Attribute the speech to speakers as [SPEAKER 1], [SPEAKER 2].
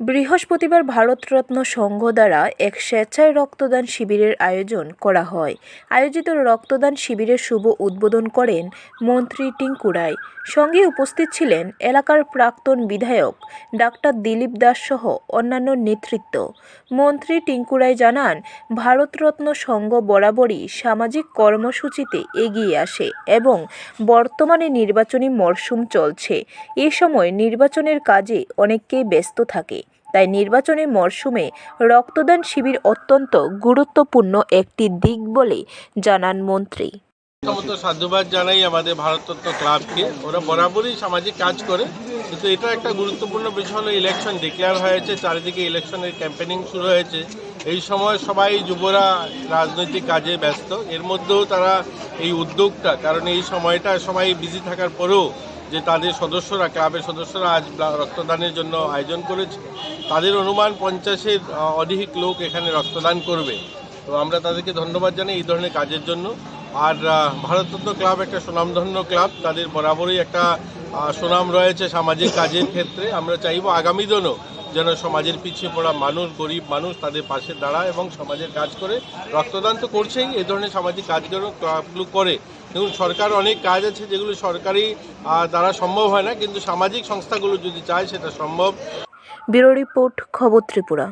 [SPEAKER 1] বৃহস্পতিবার ভারতরত্ন সংঘ দ্বারা এক স্বেচ্ছায় রক্তদান শিবিরের আয়োজন করা হয়। আয়োজিত রক্তদান শিবিরের শুভ উদ্বোধন করেন মন্ত্রী টিঙ্কু রায়। সঙ্গে উপস্থিত ছিলেন এলাকার প্রাক্তন বিধায়ক ডাক্তার দিলীপ দাস সহ অন্যান্য নেতৃত্ব। মন্ত্রী টিঙ্কু রায় জানান, ভারতরত্ন সংঘ বরাবরই সামাজিক কর্মসূচিতে এগিয়ে আসে এবং বর্তমানে নির্বাচনী মরশুম চলছে। এ সময় নির্বাচনের কাজে অনেককেই ব্যস্ত থাকে। তাই নির্বাচনী মরশুমে রক্তদান শিবির অত্যন্ত গুরুত্বপূর্ণ একটি দিক বলে জানান মন্ত্রী।
[SPEAKER 2] প্রথমত সাধুবাদ জানাই আমাদের ভারতরত্ন ক্লাবকে। ওরা বরাবরই সামাজিক কাজ করে, কিন্তু এটা একটা গুরুত্বপূর্ণ বিষয় হলো ইলেকশন ডিক্লেয়ার হয়েছে, চারিদিকে ইলেকশনের ক্যাম্পেনিং শুরু হয়েছে। এই সময় সবাই যুবরা রাজনৈতিক কাজে ব্যস্ত। এর মধ্যেও তারা এই উদ্যোগটা, কারণ এই সময়টা সবাই বিজি থাকার পরেও যে তাদের সদস্যরা, ক্লাবের সদস্যরা আজ রক্তদানের জন্য আয়োজন করেছে, তাদের অনুমান পঞ্চাশের অধিক লোক এখানে রক্তদান করবে। তো আমরা তাদেরকে ধন্যবাদ জানাই এই ধরনের কাজের জন্য। আর আহ, ভারতরত্ন ক্লাব একটা সুনামধন্য ক্লাব তাদের বরাবরই একটা সুনাম রয়েছে সামাজিক কাজের ক্ষেত্রে। আমরা চাইব আগামী দিনও যেন সমাজের পিছিয়ে পড়া মানুষ গরিব মানুষ তাদের পাশে দাঁড়ায় এবং সমাজের কাজ করে। রক্তদান তো করছেই এই ধরনের সামাজিক কাজগুলো ক্লাবগুলো করে। দেখুন সরকার অনেক কাজ আছে যেগুলো সরকারি দ্বারা সম্ভব হয় না কিন্তু সামাজিক সংস্থাগুলো যদি চায় সেটা সম্ভব।
[SPEAKER 1] ব্যুরো রিপোর্ট খবর ত্রিপুরা।